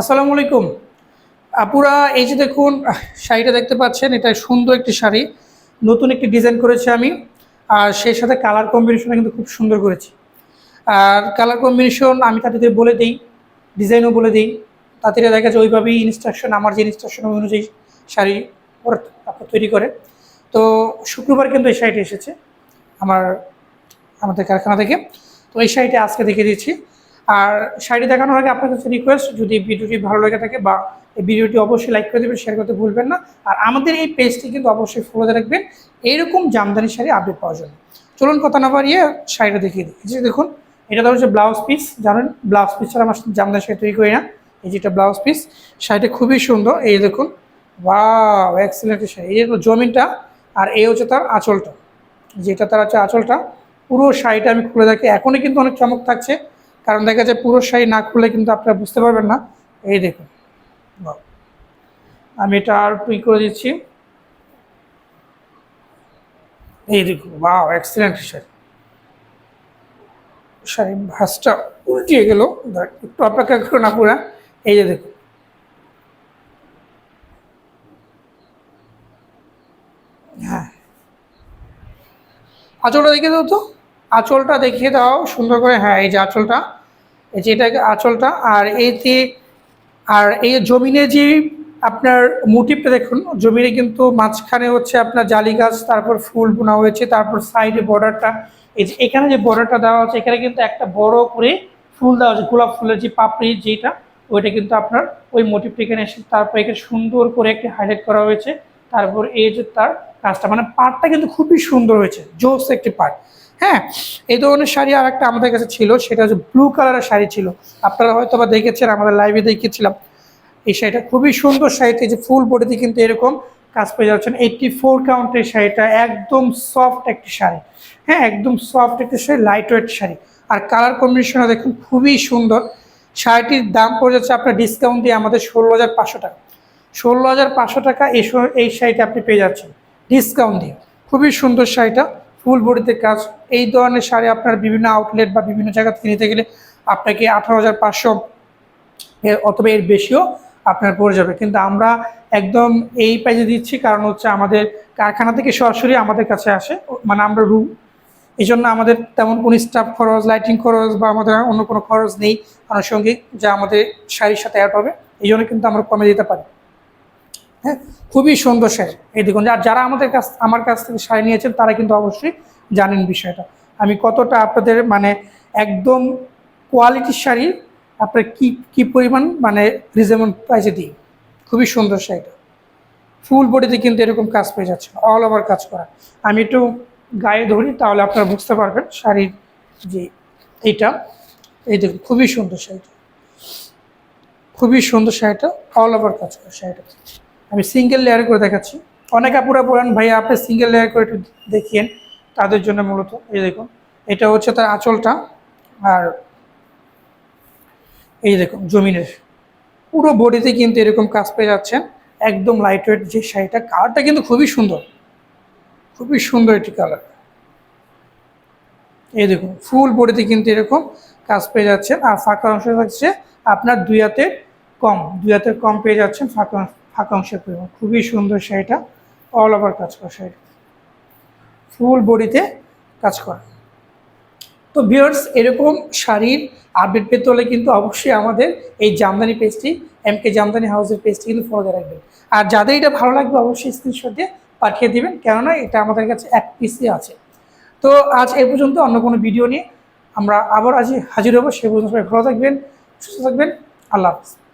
আসসালামু আলাইকুম। আপুরা, এই যে দেখুন শাড়িটা দেখতে পাচ্ছেন, এটা সুন্দর একটি শাড়ি। নতুন একটি ডিজাইন করেছি আমি, আর সেই সাথে কালার কম্বিনেশনটা কিন্তু খুব সুন্দর করেছি। আর কালার কম্বিনেশন আমি তাদের বলে দিই, ডিজাইনও বলে দিই তাদের দেখা যায় ওইভাবেই ইনস্ট্রাকশন আমার যে ইনস্ট্রাকশন অনুযায়ী শাড়ি আপনার তৈরি করে। তো শুক্রবার কিন্তু এই শাড়িটি এসেছে আমার আমাদের কারখানা থেকে। তো এই শাড়িটা আজকে দেখে দিচ্ছি। আর শাড়ি দেখানোর আগে আপনার কাছে রিকোয়েস্ট যদি ভিডিওটি ভালো লেগে থাকে বা এই ভিডিওটি অবশ্যই লাইক করে দেবেন শেয়ার করতে ভুলবেন না। আর আমাদের এই পেজটি কিন্তু অবশ্যই ফলো রাখবেন। এইরকম জামদানি শাড়ি আপডেট পাওয়ার জন্য। চলুন কথা না বাড়িয়ে শাড়িটা দেখিয়ে দিই। যে দেখুন, এটা তো হচ্ছে ব্লাউজ পিস জানেন? ব্লাউজ পিস ছাড়া আমার জামদানি শাড়ি তৈরি করি না। এই যেটা ব্লাউজ পিস শাড়িটা খুবই সুন্দর। এই দেখুন বা এক্সিলেন্ট শাড়ি। এই যে জমিনটা আর এই হচ্ছে তার আঁচলটা। যেটা তার হচ্ছে আঁচলটা, পুরো শাড়িটা আমি খুলে দেখি। এখনই কিন্তু অনেক চমক থাকছে। কারণ দেখা যায় পুরো শাড়ি না খুলে কিন্তু আপনারা বুঝতে পারবেন না। এই দেখুন। আমি এটা আর টুই করে দিচ্ছি। এই দেখুন, বাহ এক্সিলেন্ট শাড়ি। শাড়ি ভাঁজটা উল্টিয়ে গেল। একটু অপেক্ষা না পুরা এই যে দেখুন। হ্যাঁ। আঁচলটা দেখিয়ে দাও তো। আঁচলটা দেখিয়ে দাও, সুন্দর করে। হ্যাঁ এই যে আঁচলটা। এই যে এটা আঁচলটা, আর এতে আর এই জমিনে যে আপনার মোটিভটা দেখুন, জমিনে কিন্তু মাঝখানে হচ্ছে আপনার জালি গাছ, তারপর ফুল বোনা হয়েছে, তারপর সাইডে বর্ডারটা, এই যে এখানে যে বর্ডারটা দেওয়া আছে, এখানে কিন্তু একটা বড় করে ফুল দেওয়া আছে, গোলাপ ফুলের যে পাপড়ি যেটা, ওইটা কিন্তু আপনার ওই মোটিভটা এখানে এসে, তারপর এখানে সুন্দর করে একটি হাইলাইট করা হয়েছে, তারপর এই যে তার কাজটা মানে পার্টটা কিন্তু খুবই সুন্দর হয়েছে, জোস একটি পার্ট হ্যাঁ এই ধরনের শাড়ি আর একটা আমাদের কাছে ছিল, সেটা হচ্ছে ব্লু কালারের শাড়ি ছিল। আপনারা হয়তো বা দেখেছেন, আমাদের লাইভে দেখেছিলাম এই শাড়িটা খুবই সুন্দর শাড়িতে যে ফুল বডিতে কিন্তু এরকম কাজ পেয়ে যাচ্ছেন। এইটটি ফোর কাউন্টের শাড়িটা, একদম সফট একটি শাড়ি। হ্যাঁ একদম সফট একটি শাড়ি লাইট ওয়েট শাড়ি। আর কালার কম্বিনেশনটা দেখুন, খুবই সুন্দর। শাড়িটির দাম পড়ে যাচ্ছে আপনার ডিসকাউন্ট দিয়ে আমাদের ষোলো হাজার পাঁচশো টাকা। ষোলো হাজার পাঁচশো টাকা এই এই শাড়িটা আপনি পেয়ে যাচ্ছেন ডিসকাউন্ট দিয়ে। খুবই সুন্দর শাড়িটা। ফুল বডিতে কাজ, এই ধরনের শাড়ি আপনার বিভিন্ন আউটলেট বা বিভিন্ন জায়গা থেকে নিতে গেলে আপনাকে আঠারো হাজার পাঁচশো অথবা এর বেশিও আপনার পড়ে যাবে। কিন্তু আমরা একদম এই প্রাইজে দিচ্ছি, কারণ হচ্ছে আমাদের কারখানা থেকে সরাসরি আমাদের কাছে আসে মানে আমরা রুম এই জন্য আমাদের তেমন কোনো স্টাফ খরচ লাইটিং খরচ বা আমাদের অন্য কোনো খরচ নেই আনুষঙ্গিক যা আমাদের শাড়ির সাথে অ্যাড হবে, এই জন্য কিন্তু আমরা কমে দিতে পারি। হ্যাঁ খুবই সুন্দর শাড়ি এই দেখুন। আর যারা আমাদের কাছ আমার কাছ থেকে শাড়ি নিয়েছেন, তারা কিন্তু অবশ্যই জানেন বিষয়টা। আমি কতটা আপনাদের মানে একদম কোয়ালিটির শাড়ি আপনার কি কি পরিমাণ মানে রিজনেবল প্রাইসে দিই। খুবই সুন্দর শাড়িটা। ফুল বডিতে কিন্তু এরকম কাজ পেয়ে যাচ্ছে অল ওভার কাজ করা। আমি একটু গায়ে ধরি, তাহলে আপনারা বুঝতে পারবেন শাড়ির যে এইটা। এই দেখুন, খুবই সুন্দর শাড়িটা। খুবই সুন্দর শাড়িটা অল ওভার কাজ করা শাড়িটা। আমি সিঙ্গেল লেয়ার করে দেখাচ্ছি। অনেক আপুরা বলেন, ভাইয়া, আপনি সিঙ্গেল লেয়ার করে একটু দেখিয়েন। তাদের জন্য মূলত এই দেখুন, এটা হচ্ছে তার আঁচলটা। আর এই দেখুন, জমিনের পুরো বডিতে কিন্তু এরকম কাজ পেয়ে যাচ্ছেন। একদম লাইট ওয়েট যে শাড়িটা কালারটা কিন্তু খুবই সুন্দর। খুবই সুন্দর একটি কালার এই দেখুন ফুল বডিতে কিন্তু এরকম কাজ পেয়ে যাচ্ছেন। আর ফাঁকা অংশ থাকছে আপনার দুই হাতের কম, দুই হাতের কম পেয়ে যাচ্ছেন ফাঁকা ফাঁকা অংশের পরিমাণ খুবই সুন্দর শাড়িটা অল ওভার কাজ করা শাড়িটা ফুল বডিতে কাজ করা। তো ভিউয়ার্স এরকম শাড়ির আপডেট পেতে হলে কিন্তু অবশ্যই আমাদের এই জামদানি পেজটি এম কে জামদানি হাউসের পেজটি কিন্তু ফলো দিয়ে রাখবেন। আর যাদের এটা ভালো লাগবে, অবশ্যই স্ক্রিনশট দিয়ে পাঠিয়ে দিবেন, কেননা এটা আমাদের কাছে এক পিসই আছে। তো আজ এ পর্যন্ত অন্য কোনো ভিডিও নিয়ে আমরা আবার আজ হাজির হব। সে পর্যন্ত সবাই ভালো থাকবেন, সুস্থ থাকবেন। আল্লাহ হাফিজ।